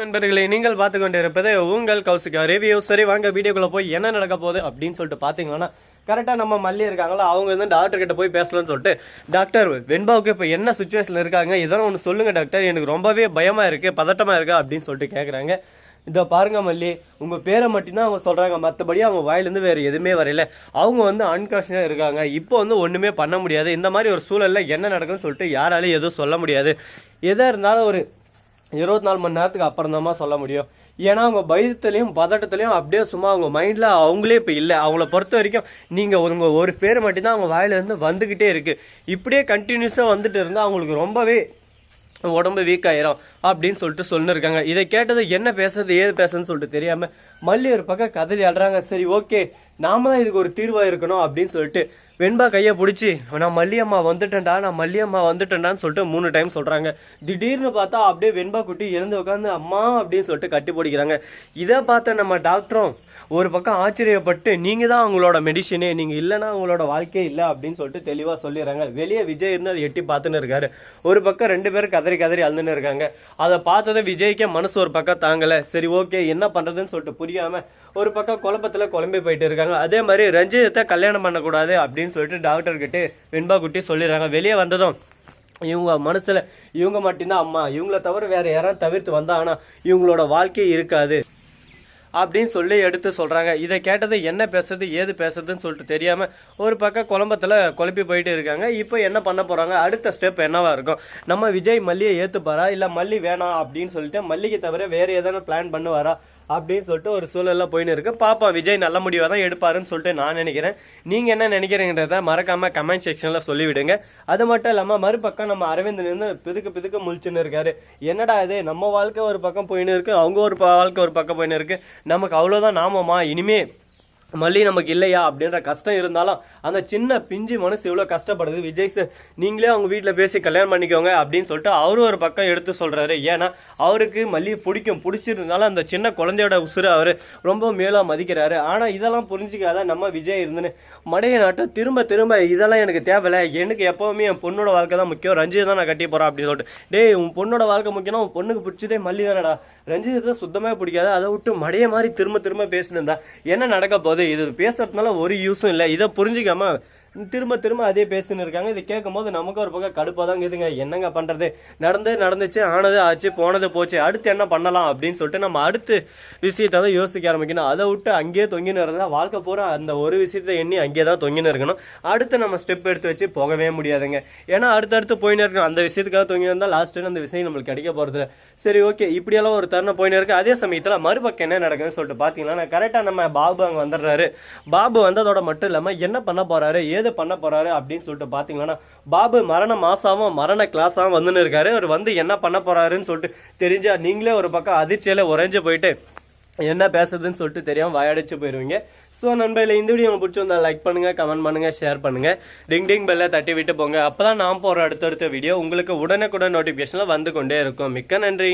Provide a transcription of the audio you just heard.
நண்பர்களே நீங்கள் பார்த்து கொண்டிருப்பது உங்கள் கௌசிகா ரிவ்யூ சரி வாங்க வீடியோக்குள்ளே போய் என்ன நடக்க போகுது அப்படின்னு சொல்லிட்டு பார்த்தீங்கன்னா கரெக்டாக நம்ம மல்லி இருக்காங்களா அவங்க வந்து டாக்டர் கிட்ட போய் பேசலாம்னு சொல்லிட்டு டாக்டர் வெண்பாவுக்கு இப்போ என்ன சுச்சுவேஷனில் இருக்காங்க இதெல்லாம் ஒன்று சொல்லுங்கள் டாக்டர் எனக்கு ரொம்பவே பயமாக இருக்குது பதட்டமாக இருக்கா அப்படின்னு சொல்லிட்டு கேட்குறாங்க இதோ பாருங்க மல்லி உங்கள் பேரை மட்டும்தான் அவங்க சொல்கிறாங்க மற்றபடி அவங்க வாயிலேருந்து வேறு எதுவுமே வரையில. அவங்க வந்து அன்கான்ஷியஸா இருக்காங்க இப்போ வந்து ஒன்றுமே பண்ண முடியாது. இந்த மாதிரி ஒரு சூழலில் என்ன நடக்குன்னு சொல்லிட்டு யாராலையும் எதுவும் சொல்ல முடியாது. எதாக இருந்தாலும் ஒரு இருபத்தி நாலு மணி நேரத்துக்கு அப்புறம் தான் சொல்ல முடியும். ஏன்னா அவங்க பயத்துலையும் பதட்டத்துலையும் அப்படியே சும்மா அவங்க மைண்டில் அவங்களே இப்போ இல்லை. அவங்கள பொறுத்த வரைக்கும் நீங்கள் உங்க ஒரு பேர் மட்டும்தான் அவங்க வாயிலேருந்து வந்துக்கிட்டே இருக்கு. இப்படியே கண்டினியூஸாக வந்துட்டு இருந்தால் அவங்களுக்கு ரொம்பவே உடம்பு வீக் ஆயிரும். அப்படின்னு சொல்லிட்டு சொல்லிருக்காங்க. இதை கேட்டது என்ன பேசுறது ஏது பேசுறதுன்னு சொல்லிட்டு தெரியாம மல்லி ஒரு பக்கம் கதறி அழுறாங்க. சரி ஓகே நாம தான் இதுக்கு ஒரு தீர்வாக இருக்கணும் அப்படின்னு சொல்லிட்டு வெண்பா கையை பிடிச்சி நான் மல்லியம்மா வந்துட்டேன்டா நான் மல்லியம்மா வந்துட்டேன்டான்னு சொல்லிட்டு மூணு டைம் சொல்றாங்க. திடீர்னு பார்த்தா அப்படியே வெண்பா குட்டி எழுந்து உட்காந்து அம்மா அப்படின்னு சொல்லிட்டு கட்டி பிடிக்கிறாங்க. இதை பார்த்த நம்ம டாக்டரும் ஒரு பக்கம் ஆச்சரியப்பட்டு நீங்க தான் அவங்களோட மெடிசினே நீங்க இல்லைன்னா அவங்களோட வாழ்க்கையே இல்லை அப்படின்னு சொல்லிட்டு தெளிவா சொல்லிடுறாங்க. வெளியே விஜய் இருந்து அதை எட்டி பார்த்துன்னு இருக்காரு. ஒரு பக்கம் ரெண்டு பேரும் கதறி கதறி அழுதுன்னு இருக்காங்க. அதை பார்த்ததும் விஜய்க்கே மனசு ஒரு பக்கம் தாங்கலை. சரி ஓகே என்ன பண்ணுறதுன்னு சொல்லிட்டு புரியாமல் ஒரு பக்கம் குழப்பத்தில் குழம்பி போயிட்டு இருக்காங்க. அதே மாதிரி ரஞ்சிதத்தை கல்யாணம் பண்ணக்கூடாது அப்படின்னு சொல்லிட்டு டாக்டர்கிட்ட வெண்பா குட்டி சொல்லிடுறாங்க. வெளியே வந்ததும் இவங்க மனசுல இவங்க மட்டும்தான் அம்மா. இவங்கள தவிர வேற யாராவது தவிர்த்து வந்தாங்கன்னா இவங்களோட வாழ்க்கை இருக்காது. அப்படின்னு சொல்லி எடுத்து சொல்றாங்க. இதை கேட்டது என்ன பேசுறது ஏது பேசுறதுன்னு சொல்லிட்டு தெரியாம ஒரு பக்கம் குழம்பத்துல குழப்பி போயிட்டு இருக்காங்க. இப்போ என்ன பண்ண போறாங்க? அடுத்த ஸ்டெப் என்னவா இருக்கும்? நம்ம விஜய் மல்லியை ஏத்துப்பாரா? இல்ல மல்லி வேணாம் அப்படின்னு சொல்லிட்டு மல்லிக்கு தவிர வேற ஏதாவது பிளான் பண்ணுவாரா? அப்படின்னு சொல்லிட்டு ஒரு சூழலில் போயின்னு இருக்கு. பாப்பா விஜய் நல்ல முடிவாக தான் எடுப்பாருன்னு சொல்லிட்டு நான் நினைக்கிறேன். நீங்க என்ன நினைக்கிறீங்கன்றத மறக்காம கமெண்ட் செக்ஷன்ல சொல்லிவிடுங்க. அது மட்டும் இல்லாம மறுபக்கம் நம்ம அரவிந்த் நின்று பிதுக்கு பிதுக்கு முழிச்சுன்னு இருக்காரு. என்னடா இது நம்ம வாழ்க்கை ஒரு பக்கம் போயின்னு இருக்கு அவங்க ஒரு வாழ்க்கை ஒரு பக்கம் போயின்னு இருக்கு. நமக்கு அவ்வளவுதான் நாமமா இனிமே மல்லி நமக்கு இல்லையா அப்படின்ற கஷ்டம் இருந்தாலும் அந்த சின்ன பிஞ்சு மனசு எவ்வளோ கஷ்டப்படுது? விஜய் சார் நீங்களே அவங்க வீட்டில் பேசி கல்யாணம் பண்ணிக்கோங்க அப்படின்னு சொல்லிட்டு அவரும் ஒரு பக்கம் எடுத்து சொல்கிறாரு ஏன்னா அவருக்கு மல்லி பிடிக்கும் பிடிச்சிருந்தாலும் அந்த சின்ன குழந்தையோட உசுறு அவர் ரொம்ப மேலாக மதிக்கிறாரு. ஆனால் இதெல்லாம் புரிஞ்சிக்காத நம்ம விஜய் இருந்துன்னு மடைய நாட்டை திரும்ப திரும்ப இதெல்லாம் எனக்கு தேவையில்லை. எனக்கு எப்போவுமே என் பொண்ணோட வாழ்க்கை தான் முக்கியம். ரஞ்சித் தான் நான் கட்டி போகிறேன் அப்படின்னு சொல்லிட்டு. டேய் உன் பொண்ணோட வாழ்க்கை முக்கியம் உன் பொண்ணுக்கு பிடிச்சதே மல்லி தானடா. ரஞ்சிதத்தை சுத்தமாக பிடிக்காது அதை விட்டு மடைய மாதிரி திரும்ப திரும்ப பேசினிருந்தா என்ன நடக்க போகுது? இது பேசுறதுனால ஒரு யூஸும் இல்லை. இதை புரிஞ்சுக்காம திரும்ப திரும்ப அதே பேசின்னு இருக்காங்க. இதை கேட்கும் போது நமக்கு ஒரு பக்கம் கடுப்பாக தான் இருக்குதுங்க என்னங்க பண்றது? நடந்து நடந்துச்சு ஆனது ஆச்சு போனது போச்சு. அடுத்து என்ன பண்ணலாம் அப்படின்னு சொல்லிட்டு நம்ம அடுத்து விஷயத்தை தான் யோசிக்க ஆரம்பிக்கணும். அதை விட்டு அங்கேயே தொங்கின்னு இருந்தா வாழ்க்கை பூரா அந்த ஒரு விஷயத்தை எண்ணி அங்கேயே தான் தொங்கின்னு இருக்கணும். அடுத்து நம்ம ஸ்டெப் எடுத்து வச்சு போகவே முடியாதுங்க. ஏன்னா அடுத்தடுத்து போயின்னு இருக்கணும். அந்த விஷயத்துக்காக தொங்கி இருந்தால் லாஸ்ட் அந்த விஷயம் நம்மளுக்கு கிடைக்க போறது சரி ஓகே இப்படியெல்லாம் ஒரு தருணம் போயின்னு இருக்கு. அதே சமயத்துல மறுபக்கம் என்ன நடக்குதுன்னு சொல்லிட்டு பாத்தீங்கன்னா கரெக்டா நம்ம பாபு அங்க வந்துடுறாரு. பாபு வந்ததோட மட்டும் இல்லாம என்ன பண்ண போறாரு? ஏது பண்ண போறாரு அப்படின்னு சொல்லிட்டு பாத்தீங்கன்னா பாபு மரண மாசாவும் மரண கிளாஸாவும் வந்துன்னு இருக்காரு. அவர் வந்து என்ன பண்ண போறாருன்னு சொல்லிட்டு தெரிஞ்சா நீங்களே ஒரு பக்கம் அதிர்ச்சியில உறைஞ்சு போயிட்டு என்ன பேசுறதுன்னு சொல்லிட்டு தெரியாம வாயடிச்சு போயிருவீங்க. ஸோ நண்பர்களே இந்த வீடியோ உங்களுக்கு பிடிச்சிருந்தா லைக் பண்ணுங்க கமெண்ட் பண்ணுங்க ஷேர் பண்ணுங்க. டிங் டிங் பெல்ல தட்டி விட்டு போங்க. அப்பதான் நான் போற அடுத்தடுத்த வீடியோ உங்களுக்கு உடனுக்குடன் நோட்டிபிகேஷன்ல வந்து கொண்டே இருக்கும். மிக்க நன்றி.